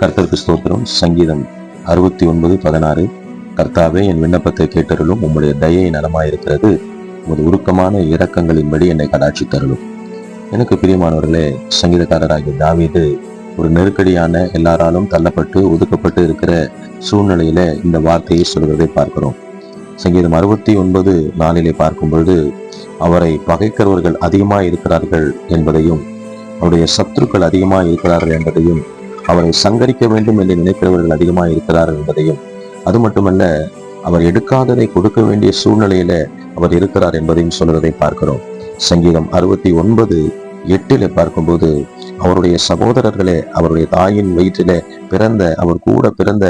கர்த்தருக்கு ஸ்தோத்திரம். சங்கீதம் அறுபத்தி ஒன்பது பதினாறு. கர்த்தாவே என் விண்ணப்பத்தை கேட்டருளும். உம்முடைய தயை நலமாயிருக்கிறது. உமது உருக்கமான இரக்கங்களின்படி என்னை கடாட்சி தருளும் எனக்கு பிரியமானவர்களே சங்கீதக்காரராகிய தாவீது ஒரு நெருக்கடியான எல்லாராலும் தள்ளப்பட்டு ஒதுக்கப்பட்டு இருக்கிற சூழ்நிலையில இந்த வார்த்தையை சொல்வதை பார்க்கிறோம். சங்கீதம் அறுபத்தி ஒன்பது நாளிலே பார்க்கும் பொழுது அவரை பகைக்கிறவர்கள் அதிகமாக இருக்கிறார்கள் என்பதையும் அவருடைய சத்துருக்கள் அதிகமாக இருக்கிறார்கள் என்பதையும் அவரை சங்கரிக்க வேண்டும் என்று நினைக்கிறவர்கள் அதிகமாக இருக்கிறார்கள் என்பதையும் அது மட்டுமல்ல அவர் எடுக்காததை கொடுக்க வேண்டிய சூழ்நிலையில அவர் இருக்கிறார் என்பதையும் சொல்வதை பார்க்கிறோம். சங்கீதம் அறுபத்தி ஒன்பது எட்டில பார்க்கும்போது அவருடைய சகோதரர்களே அவருடைய தாயின் வயிற்றிலே பிறந்த அவர் கூட பிறந்த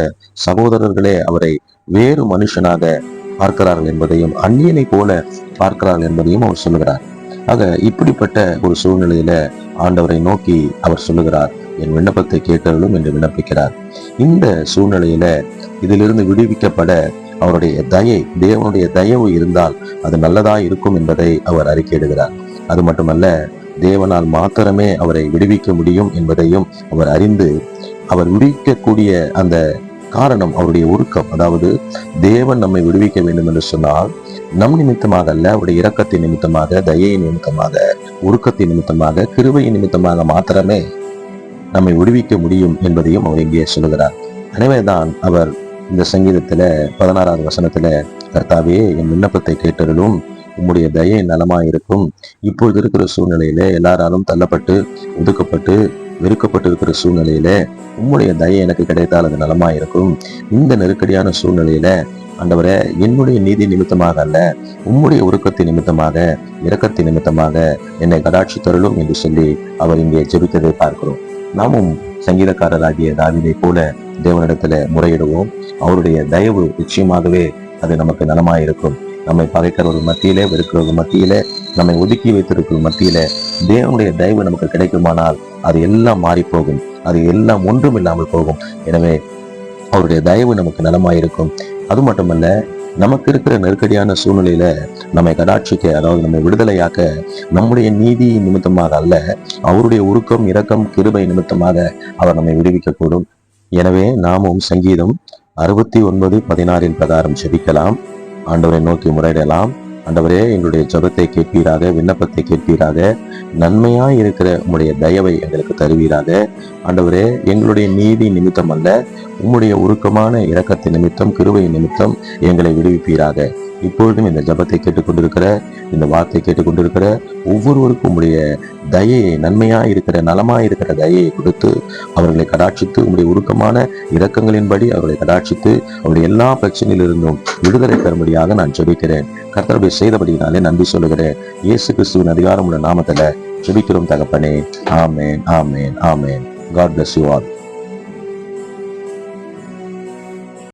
சகோதரர்களே அவரை வேறு மனுஷனாக பார்க்கிறார்கள் என்பதையும் அந்நியனை போல பார்க்கிறார்கள் என்பதையும் அவர் சொல்லுகிறார். ஆக இப்படிப்பட்ட ஒரு சூழ்நிலையில ஆண்டவரை நோக்கி அவர் சொல்லுகிறார். என் விண்ணப்பத்தை கேட்டவளும் என்று விண்ணப்பிக்கிறார். இந்த சூழ்நிலையில இதிலிருந்து விடுவிக்கப்பட அவருடைய தயை தேவனுடைய தயவு இருந்தால் அது நல்லதா இருக்கும் என்பதை அவர் அறிக்கையிடுகிறார். அது மட்டுமல்ல தேவனால் மாத்திரமே அவரை விடுவிக்க முடியும் என்பதையும் அவர் அறிந்து அவர் விடுவிக்கக்கூடிய அந்த காரணம் அவருடைய உருக்கம் அதாவது தேவன் நம்மை விடுவிக்க வேண்டும் என்று சொன்னால் நம் நிமித்தமாக அல்ல அவருடைய இரக்கத்தின் நிமித்தமாக தயையின் நிமித்தமாக உருக்கத்தின் நிமித்தமாக கிருவையின் நிமித்தமாக மாத்திரமே நம்மை விடுவிக்க முடியும் என்பதையும் அவர் இங்கே சொல்லுகிறார். எனவேதான் அவர் இந்த சங்கீதத்துல பதினாறாவது வசனத்துல கர்த்தாவே என் விண்ணப்பத்தை கேட்டதிலும் உம்முடைய தயை நலமாயிருக்கும். இப்பொழுது இருக்கிற சூழ்நிலையில எல்லாராலும் தள்ளப்பட்டு ஒதுக்கப்பட்டு வெறுக்கப்பட்டு இருக்கிற சூழ்நிலையில உம்முடைய தயை எனக்கு கிடைத்தால் அது நலமாயிருக்கும். இந்த நெருக்கடியான சூழ்நிலையில ஆண்டவரே என்னுடைய நீதி நிமித்தமாக அல்ல உம்முடைய உருக்கத்தின் நிமித்தமாக இரக்கத்தின் நிமித்தமாக என்னை கடாட்சி தருளும் என்று சொல்லி அவர் இங்கே ஜெபித்ததை பார்க்கிறோம். நாமும் சங்கீதக்காரராகிய தாவிதை போல தேவனிடத்துல முறையிடுவோம். அவருடைய தயவு நிச்சயமாகவே அது நமக்கு நலமாயிருக்கும். நம்மை பகைக்கிறவர்கள் மத்தியிலே வெறுக்கிறவர்கள் மத்தியிலே நம்மை ஒதுக்கி வைத்திருக்கிற மத்தியில தேவனுடைய தயவு நமக்கு கிடைக்குமானால் அது எல்லாம் மாறி போகும் அது எல்லாம் ஒன்றும் இல்லாமல் போகும். எனவே அவருடைய தயவு நமக்கு நலமாயிருக்கும். அது மட்டுமல்ல நமக்கு இருக்கிற நெருக்கடியான சூழ்நிலையில நம்மை கடாட்சிக்க அதாவது நம்மை விடுதலையாக்க நம்முடைய நீதி நிமித்தமாக அல்ல அவருடைய உருக்கம் இரக்கம் கிருபை நிமித்தமாக அவர் நம்மை விடுவிக்கக்கூடும். எனவே நாமும் சங்கீதம் அறுபத்தி ஒன்பது பதினாறின் பிரகாரம் செபிக்கலாம். ஆண்டவரை நோக்கி முறையிடலாம். ஆண்டவரே எங்களுடைய ஜெபத்தை கேட்பீராக விண்ணப்பத்தை கேட்பீராக. நன்மையா இருக்கிற உம்முடைய தயவை எங்களுக்கு தருவீராக. ஆண்டவரே எங்களுடைய நீதி நிமித்தம் அல்ல உம்முடைய உருக்கமான இரக்கத்தை நிமித்தம் கிருவை நிமித்தம் எங்களை விடுவிப்பீராக. இப்பொழுதும் இந்த ஜபத்தை கேட்டுக்கொண்டிருக்கிற இந்த வார்த்தை கேட்டுக்கொண்டிருக்கிற ஒவ்வொருவருக்கும் உம்முடைய தயையை நன்மையா இருக்கிற நலமா இருக்கிற தயையை கொடுத்து அவர்களை கடாட்சித்து உங்களுடைய உருக்கமான இரக்கங்களின்படி அவர்களை கடாட்சித்து அவருடைய எல்லா பிரச்சனையிலிருந்தும் விடுதலை தரும்படியாக நான் ஜபிக்கிறேன். கர்த்தருடைய செய்தபடினாலே நன்றி சொல்லுகிறேன். இயேசு கிறிஸ்துவின் அதிகாரமுள்ள நாமத்துல ஜெபிக்கிறோம் தகப்பனே. ஆமேன் ஆமேன் ஆமேன். God bless you all